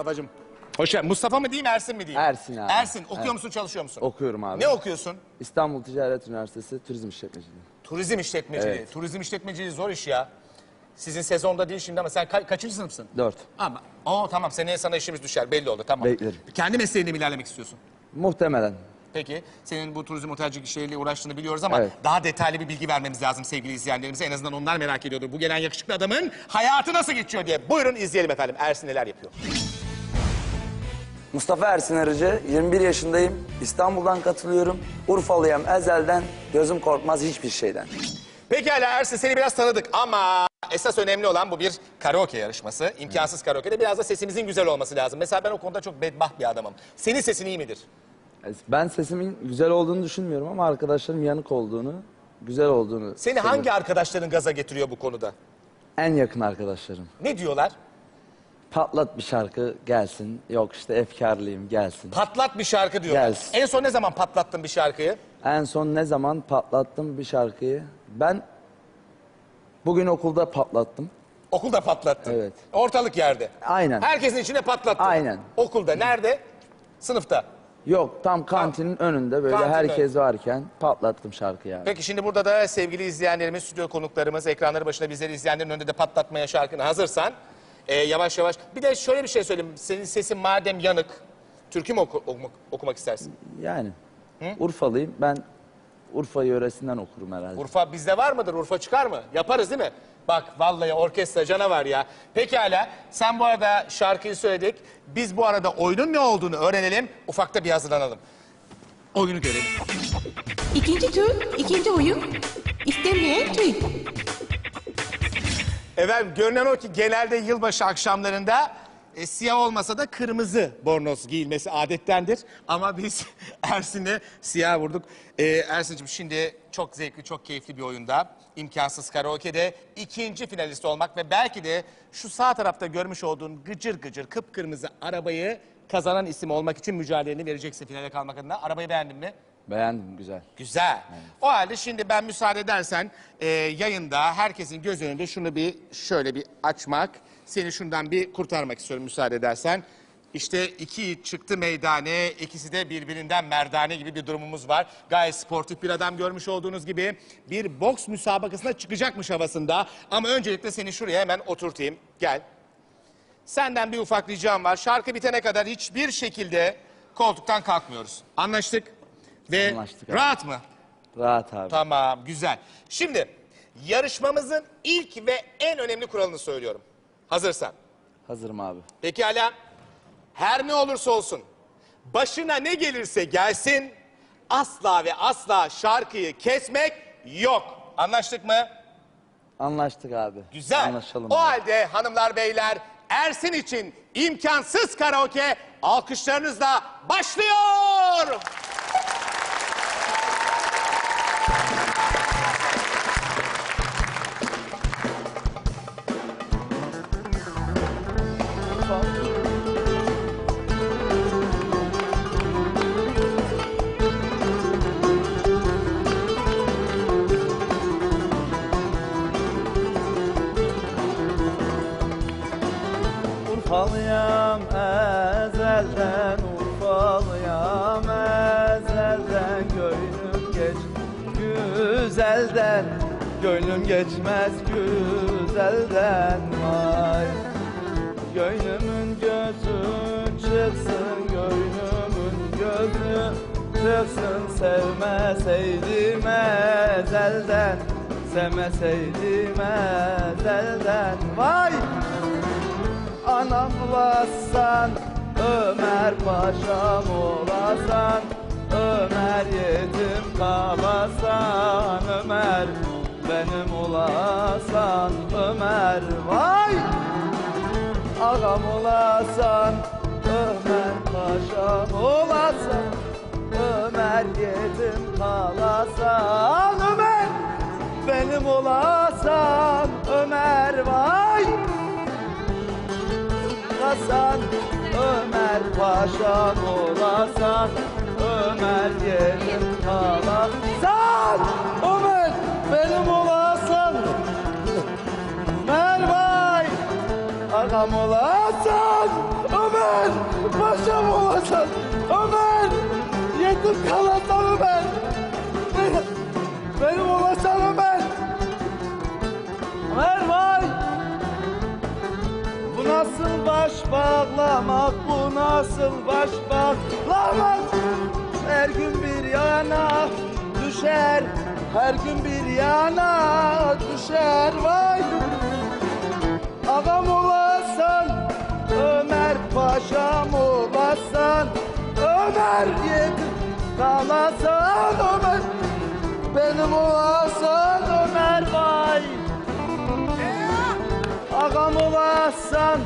Mustafa'cığım. Hoş geldin. Mustafa mı diyeyim Ersin mi diyeyim? Ersin abi. Ersin. Okuyor Evet. musun çalışıyor musun? Okuyorum abi. Ne okuyorsun? İstanbul Ticaret Üniversitesi Turizm İşletmeciliği. Turizm işletmeciliği. Evet. Turizm işletmeciliği zor iş ya. Sizin sezonda değil şimdi ama sen ka- kaçıncı sınıfsın? Dört. Ama o tamam seneye sana işimiz düşer belli oldu tamam. Beklerim. Kendi mesleğinde mi ilerlemek istiyorsun? Muhtemelen. Peki senin bu turizm otelcilik işleriyle uğraştığını biliyoruz ama Evet. daha detaylı bir bilgi vermemiz lazım sevgili izleyenlerimize. En azından onlar merak ediyordur. Bu gelen yakışıklı adamın hayatı nasıl geçiyor diye. Buyurun izleyelim efendim. Ersin neler yapıyor? Mustafa Ersin Arıcı, 21 yaşındayım. İstanbul'dan katılıyorum. Urfalıyım ezelden. Gözüm korkmaz hiçbir şeyden. Pekala Ersin seni biraz tanıdık ama esas önemli olan bu bir karaoke yarışması. İmkansız karaoke'de biraz da sesimizin güzel olması lazım. Mesela ben o konuda çok bedbaht bir adamım. Senin sesin iyi midir? Ben sesimin güzel olduğunu düşünmüyorum ama arkadaşlarım yanık olduğunu, güzel olduğunu. Seni hangi arkadaşların gaza getiriyor bu konuda? En yakın arkadaşlarım. Ne diyorlar? Patlat bir şarkı gelsin. Yok işte efkarlıyım gelsin. Patlat bir şarkı diyorlar. Gelsin. En son ne zaman patlattın bir şarkıyı? En son ne zaman patlattım bir şarkıyı? Ben bugün okulda patlattım. Okulda patlattın. Evet. Ortalık yerde. Aynen. Herkesin içine patlattın. Aynen. Okulda. Nerede? Sınıfta. Yok tam kantinin önünde böyle Kantinin herkes varken patlattım şarkıyı yani. Peki şimdi burada da sevgili izleyenlerimiz, stüdyo konuklarımız, ekranları başında bizleri izleyenlerin önünde de patlatmaya şarkını hazırsan e, yavaş yavaş. Bir de şöyle bir şey söyleyeyim. Senin sesin madem yanık, türkü mü oku- okumak, okumak istersin? Yani Urfalıyım ben Urfa yöresinden okurum herhalde. Urfa bizde var mıdır? Urfa çıkar mı? Yaparız değil mi? Bak vallahi orkestra canavar ya. Pekala sen bu arada şarkıyı söyledik. Biz bu arada oyunun ne olduğunu öğrenelim. Ufakta bir hazırlanalım. Oyunu görelim. İkinci tur, ikinci oyun. İstenmeyen tüy. Efendim görünen o ki genelde yılbaşı akşamlarında e, siyah olmasa da kırmızı bornoz giyilmesi adettendir. Ama biz Ersin'e siyah vurduk. E, Ersin'cim şimdi çok zevkli, çok keyifli bir oyunda. imkansız karaoke'de ikinci finalist olmak ve belki de şu sağ tarafta görmüş olduğun gıcır gıcır kıpkırmızı arabayı kazanan isim olmak için mücadeleni vereceksin finale kalmak adına. Arabayı beğendin mi? Beğendim güzel. Güzel. O halde şimdi ben müsaade edersen e, yayında herkesin göz önünde şunu bir şöyle bir açmak. Seni şundan bir kurtarmak istiyorum müsaade edersen. İşte iki yiğit çıktı meydane, ikisi de birbirinden merdane gibi bir durumumuz var. Gayet sportif bir adam görmüş olduğunuz gibi bir boks müsabakasına çıkacakmış havasında. Ama öncelikle seni şuraya hemen oturtayım. Gel. Senden bir ufak ricam var. Şarkı bitene kadar hiçbir şekilde koltuktan kalkmıyoruz. Anlaştık? Ve Anlaştık abi. rahat mı? Rahat abi. Tamam, güzel. Şimdi yarışmamızın ilk ve en önemli kuralını söylüyorum. Hazırsan. Hazırım abi. Pekala. Her ne olursa olsun, başına ne gelirse gelsin, asla ve asla şarkıyı kesmek yok. Anlaştık mı? Anlaştık abi. Güzel. Anlaşalım. o abi. halde hanımlar beyler Ersin için imkansız karaoke alkışlarınızla başlıyor. Güzelden Gönlüm geçmez güzelden vay. Gönlümün gözü çıksın Gönlümün gözü çıksın. Sevmeseydim ezelden Sevmeseydim ezelden Vay! Anam olasan Ömer paşam olasan Ömer yetim kalasan Ağam olasan Ömer paşam olasan Ömer yetim kalasan. Ömer benim olasan Ömer vay. Hasan Ömer Paşam olasan Ömer yerim kalan Ömer Ağam olasan Ömer! Paşam olasın! Ömer! Yetim kalasın Ömer! Benim, benim olasın Ömer! Ömer vay! Bu nasıl baş bağlamak, bu nasıl baş bağlamak? Her gün bir yana düşer, her gün bir yana düşer olasın Ömer vay. Ağam olasın,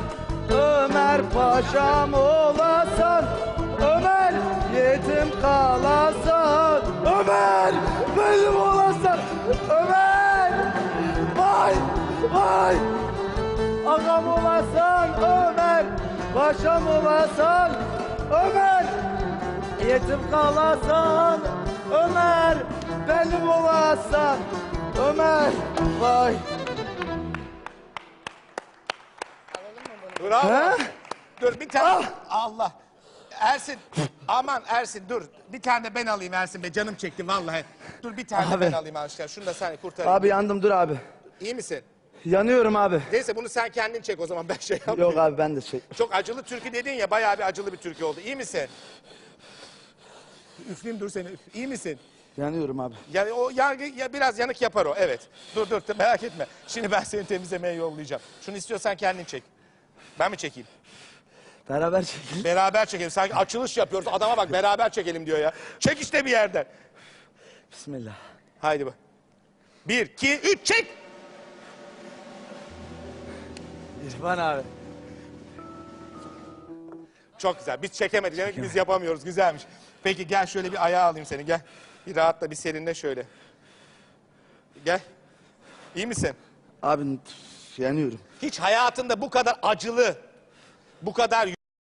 Ömer paşam olasın, Ömer yetim kalasın, Ömer benim olasın, Ömer. Vay, vay. Ağam olasın Ömer, paşam olasın Ömer, yetim kalasın Ömer, benim olasın Ömer, vay. Bravo. He? Dur bir tane. Allah. Ersin. Aman Ersin dur. Bir tane de ben alayım Ersin Bey. Canım çekti vallahi. Dur bir tane de Abi. ben alayım aşkına. Şunu da sen kurtarayım. Abi yandım dur abi. İyi misin? Yanıyorum abi. Neyse bunu sen kendin çek o zaman ben şey yapmayayım. Yok abi ben de şey. Çok acılı türkü dedin ya bayağı bir acılı bir türkü oldu. İyi misin? Üfleyeyim dur seni. İyi misin? Yanıyorum abi. Yani o yargı ya biraz yanık yapar o evet. Dur dur merak etme. Şimdi ben seni temizlemeye yollayacağım. Şunu istiyorsan kendin çek. Ben mi çekeyim? Beraber çekelim. Beraber çekelim. Sanki açılış yapıyoruz. Adama bak beraber çekelim diyor ya. Çek işte bir yerden. Bismillah. Haydi bak. Bir, iki, üç, çek. İrfan abi. Çok güzel. Biz çekemedik. Demek ki biz yapamıyoruz. Güzelmiş. Peki gel şöyle bir ayağa alayım seni. Gel. Bir rahatla bir serinle şöyle. Gel. İyi misin? Abi yanıyorum. Hiç hayatında bu kadar acılı, bu kadar